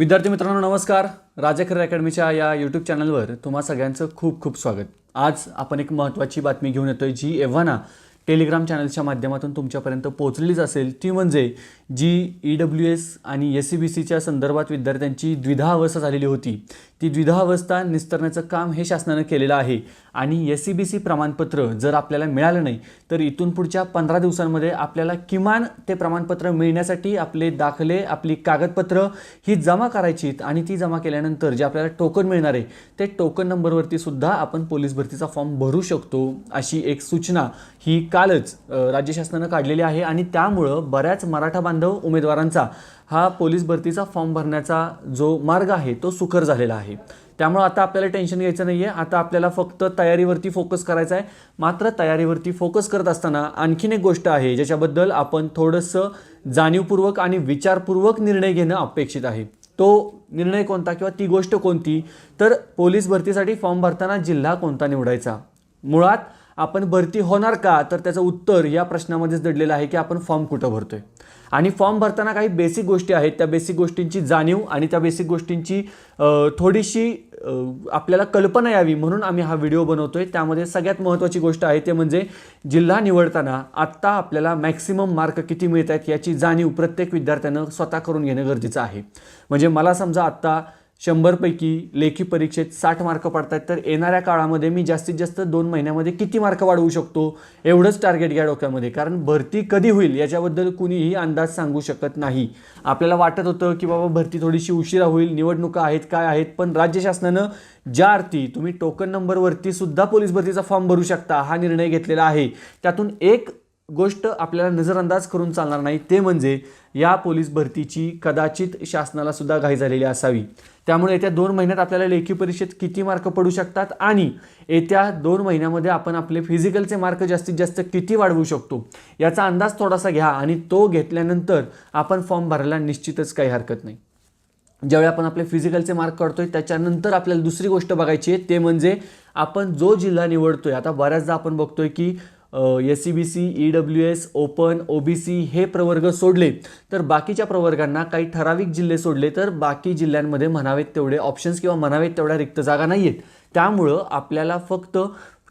विद्यार्थी मित्रांनो नमस्कार. राजाखरे अकॅडमीच्या या यूट्यूब चॅनलवर तुम्हा सगळ्यांचं खूप खूप स्वागत. आज आपण एक महत्त्वाची बातमी घेऊन येतोय जी एव्हाना टेलिग्राम चॅनलच्या माध्यमातून तुमच्यापर्यंत पोहोचलीच असेल. ती म्हणजे जी ई डब्ल्यू एस आणि एस सी बी सीच्या संदर्भात विद्यार्थ्यांची द्विधा अवस्था झालेली होती. ती द्विधा अवस्था निस्तरण्याचं काम हे शासनानं केलेलं आहे. आणि एस सी बी सी प्रमाणपत्र जर आपल्याला मिळालं नाही तर इथून पुढच्या पंधरा दिवसांमध्ये आपल्याला किमान ते प्रमाणपत्र मिळण्यासाठी आपले दाखले आपली कागदपत्र ही जमा करायची आणि ती जमा केल्यानंतर जे आपल्याला टोकन मिळणार आहे ते टोकन नंबरवरती सुद्धा आपण पोलीस भरतीचा फॉर्म भरू शकतो अशी एक सूचना ही कालच राज्य शासनानं काढलेली आहे. आणि त्यामुळं बऱ्याच मराठा बांधव उमेदवारांचा हा पोलीस भरतीचा फॉर्म भरण्याचा जो मार्ग आहे तो सुकर झालेला आहे. त्यामुळं आता आपल्याला टेन्शन घ्यायचं नाही आहे आता आपल्याला फक्त तयारीवरती फोकस करायचा आहे. मात्र तयारीवरती फोकस करत असताना आणखीन एक गोष्ट आहे ज्याच्याबद्दल आपण थोडंसं जाणीवपूर्वक आणि विचारपूर्वक निर्णय घेणं अपेक्षित आहे. तो निर्णय कोणता किंवा ती गोष्ट कोणती? तर पोलीस भरतीसाठी फॉर्म भरताना जिल्हा कोणता निवडायचा? मुळात आपण भरती होणार का? तर त्याचं उत्तर या प्रश्नामध्येच दडलेलं आहे की आपण फॉर्म कुठं भरतो आहे आणि फॉर्म भरताना काही बेसिक गोष्टी आहेत. त्या बेसिक गोष्टींची जाणीव आणि त्या बेसिक गोष्टींची थोडीशी आपल्याला कल्पना यावी म्हणून आम्ही हा व्हिडिओ बनवतो आहे त्यामध्ये सगळ्यात महत्त्वाची गोष्ट आहे ते म्हणजे जिल्हा निवडताना आत्ता आपल्याला मॅक्सिमम मार्क किती मिळत आहेत याची जाणीव प्रत्येक विद्यार्थ्यानं स्वतः करून घेणं गरजेचं आहे. म्हणजे मला समजा आत्ता शंभरपैकी लेखी परीक्षेत साठ मार्क पडतात. तर येणाऱ्या काळामध्ये मी जास्तीत जास्त दोन महिन्यामध्ये किती मार्क वाढवू शकतो? एवढंच टार्गेट घ्या डोक्यामध्ये. कारण भरती कधी होईल याच्याबद्दल कुणीही अंदाज सांगू शकत नाही. आपल्याला वाटत होतं की बाबा भरती थोडीशी उशिरा होईल निवडणुका आहेत काय आहेत पण राज्य शासनानं ज्या अर्थी तुम्ही टोकन नंबरवरती सुद्धा पोलीस भरतीचा फॉर्म भरू शकता हा निर्णय घेतलेला आहे. त्यातून एक गोष्ट आपल्याला नजरअंदाज करून चालणार नाही ते म्हणजे या पोलीस भरतीची कदाचित शासनाला सुद्धा घाई झालेली असावी. त्यामुळे येत्या दोन महिन्यात आपल्याला लेखी परीक्षेत किती मार्क पडू शकतात आणि येत्या दोन महिन्यामध्ये आपण आपले फिजिकलचे मार्क जास्तीत जास्त किती वाढवू शकतो याचा अंदाज थोडासा घ्या आणि तो घेतल्यानंतर आपण फॉर्म भरायला निश्चितच काही हरकत नाही. ज्यावेळी आपण आपले फिजिकलचे मार्क काढतोय त्याच्यानंतर आपल्याला दुसरी गोष्ट बघायची आहे ते म्हणजे आपण जो जिल्हा निवडतोय आता बऱ्याचदा आपण बघतोय की S C B C E W S open O B C हे प्रवर्ग सोडले. तर बाकीच्या प्रवर्गांना काही ठराविक जिल्हे सोडले तर बाकी जिल्ह्यांमध्ये म्हणावेत तेवढे ऑप्शन्स किंवा म्हणावेत तेवढ्या रिक्त जागा नाही आहेत त्यामुळं आपल्याला फक्त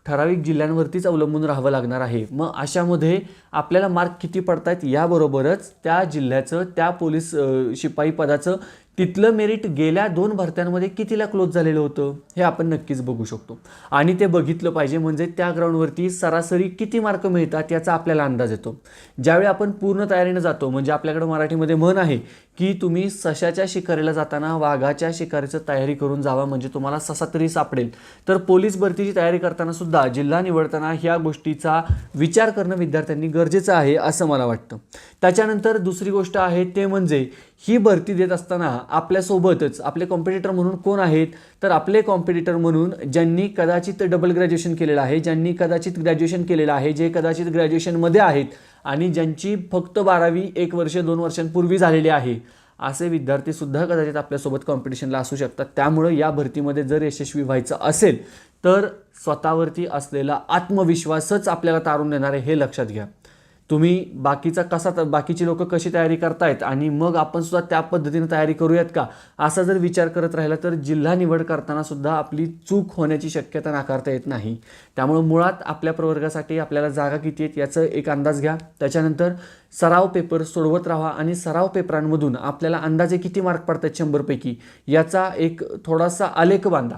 ठराविक जिल्ह्यांवरतीच अवलंबून राहावं लागणार आहे. मग अशामध्ये आपल्याला मार्क किती पडतायत याबरोबरच त्या जिल्ह्याचं त्या पोलीस शिपाई पदाचं तिथलं मेरिट गेल्या दोन भरत्यांमध्ये कितीला क्लोज झालेलं होतं हे आपण नक्कीच बघू शकतो. आणि ते बघितलं पाहिजे म्हणजे त्या ग्राउंडवरती सरासरी किती मार्क मिळतात याचा आपल्याला अंदाज येतो. ज्यावेळी आपण पूर्ण तयारीनं जातो म्हणजे आपल्याकडं मराठीमध्ये म्हण आहे की तुम्ही सशाच्या शिकारीला जाताना वाघाच्या शिकारीचं तयारी करून जावा म्हणजे तुम्हाला ससा तरी सापडेल. तर पोलीस भरतीची तयारी करताना सुद्धा जिल्हा निवडताना ह्या गोष्टीचा विचार करणं विद्यार्थ्यांनी गरजेचं आहे असं मला वाटतं. त्याच्यानंतर दुसरी गोष्ट आहे ते म्हणजे ही भरती देत असताना आपल्यासोबतच आपले कॉम्पिटिटर म्हणून कोण आहेत? तर आपले कॉम्पिटिटर म्हणून ज्यांनी कदाचित डबल ग्रॅज्युएशन केलेलं आहे ज्यांनी कदाचित ग्रॅज्युएशन केलेलं आहे जे कदाचित ग्रॅज्युएशनमध्ये आहेत आणि ज्यांची फक्त बारावी एक वर्ष दोन वर्षांपूर्वी झालेली आहे असे विद्यार्थीसुद्धा कदाचित आपल्यासोबत कॉम्पिटिशनला असू शकतात. त्यामुळं या भरतीमध्ये जर यशस्वी व्हायचं असेल तर स्वतःवरती असलेला आत्मविश्वासच आपल्याला तारून देणार आहे हे लक्षात घ्या. तुम्ही बाकीचा कसा बाकीची लोक कशी तयारी करतायत आणि मग आपण सुद्धा त्या पद्धतीने तयारी करूयात का? असा जर विचार करत राहिला तर जिल्हा निवड करताना सुद्धा आपली चूक होण्याची शक्यता नाकारता येत नाही. त्यामुळं मुळात आपल्या प्रवर्गासाठी आपल्याला जागा किती आहेत याचं एक अंदाज घ्या. त्याच्यानंतर सराव पेपर सोडवत राहा आणि सराव पेपरांमधून आपल्याला अंदाजे किती मार्क पडतात शंभरपैकी? याचा एक थोडासा आलेख बांधा.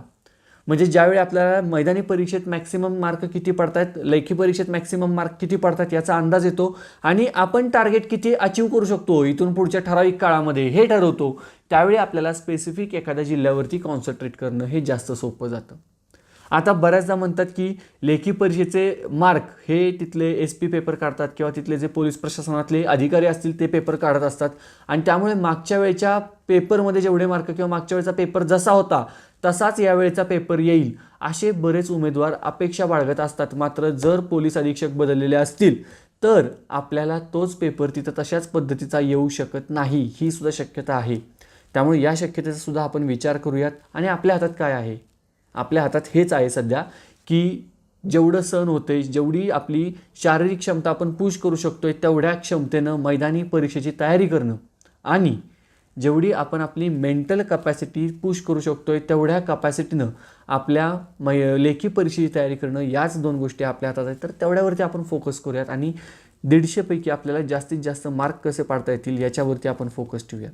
म्हणजे ज्यावेळी आपल्याला मैदानी परीक्षेत मॅक्सिमम मार्क किती पडतात लेखी परीक्षेत मॅक्सिमम मार्क किती पडतात याचा अंदाज येतो आणि आपण टार्गेट किती अचीव करू शकतो इथून पुढच्या ठराविक काळामध्ये हे ठरवतो त्यावेळी आपल्याला स्पेसिफिक एखाद्या जिल्ह्यावरती कॉन्सन्ट्रेट करणं हे जास्त सोपं जातं. आता बऱ्याचदा म्हणतात की लेखी परीक्षेचे मार्क हे तिथले एस पी पेपर काढतात किंवा तिथले जे पोलीस प्रशासनातले अधिकारी असतील ते पेपर काढत असतात. आणि त्यामुळे मागच्या वेळच्या पेपरमध्ये जेवढे मार्क किंवा मागच्या वेळचा पेपर जसा होता तसाच यावेळेचा पेपर येईल असे बरेच उमेदवार अपेक्षा बाळगत असतात. मात्र जर पोलीस अधीक्षक बदललेले असतील तर आपल्याला तोच पेपर तिथं तशाच पद्धतीचा येऊ शकत नाही ही सुद्धा शक्यता आहे. त्यामुळे या शक्यतेचा सुद्धा आपण विचार करूयात. आणि आपल्या हातात काय आहे? आपल्या हातात हेच आहे सध्या की जेवढं सण होते जेवढी आपली शारीरिक क्षमता आपण पुश करू शकतो आहे तेवढ्या क्षमतेनं मैदानी परीक्षेची तयारी करणं. आणि जेवढी आपण आपली मेंटल कपॅसिटी पुश करू शकतो आहे तेवढ्या कपॅसिटीनं आपल्या मै लेखी परीक्षेची तयारी करणं याच दोन गोष्टी आपल्या हातात आहेत. तर तेवढ्यावरती आपण फोकस करूयात आणि दीडशेपैकी आपल्याला जास्तीत जास्त मार्क कसे पाडता येतील याच्यावरती आपण फोकस ठेवूया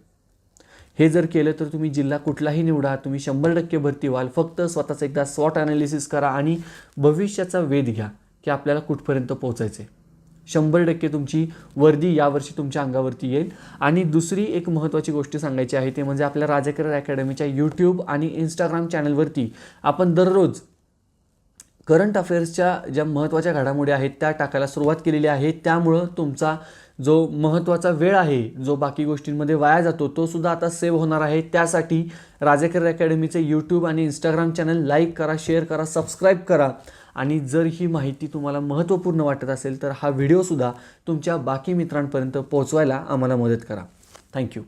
हे जर केलं तर तुम्ही जिल्हा कुठलाही निवडा तुम्ही शंभर टक्के भरती व्हाल. फक्त स्वतःचं एकदा स्वॉट ॲनालिसिस करा आणि भविष्याचा वेध घ्या की आपल्याला कुठपर्यंत पोहोचायचं आहे शंभर टक्के तुमची वर्दी यावर्षी तुमच्या अंगावरती येईल. आणि दुसरी एक महत्त्वाची गोष्ट सांगायची आहे ते म्हणजे आपल्या राजाकर अकॅडमीच्या यूट्यूब आणि इंस्टाग्राम चॅनलवरती आपण दररोज करंट अफेअर्सच्या ज्या महत्त्वाच्या घडामोडी आहेत त्या टाकायला सुरुवात केलेली आहे. त्यामुळं तुमचा जो महत्त्वाचा वेळ आहे जो बाकी गोष्टींमध्ये वाया जातो तो सुद्धा आता सेव्ह होणार आहे. त्यासाठी राजेकर अकॅडमीचे यूट्यूब आणि इंस्टाग्राम चॅनल लाईक करा शेअर करा सबस्क्राईब करा. आणि जर ही माहिती तुम्हाला महत्त्वपूर्ण वाटत असेल तर हा व्हिडिओसुद्धा तुमच्या बाकी मित्रांपर्यंत पोहोचवायला आम्हाला मदत करा. थँक्यू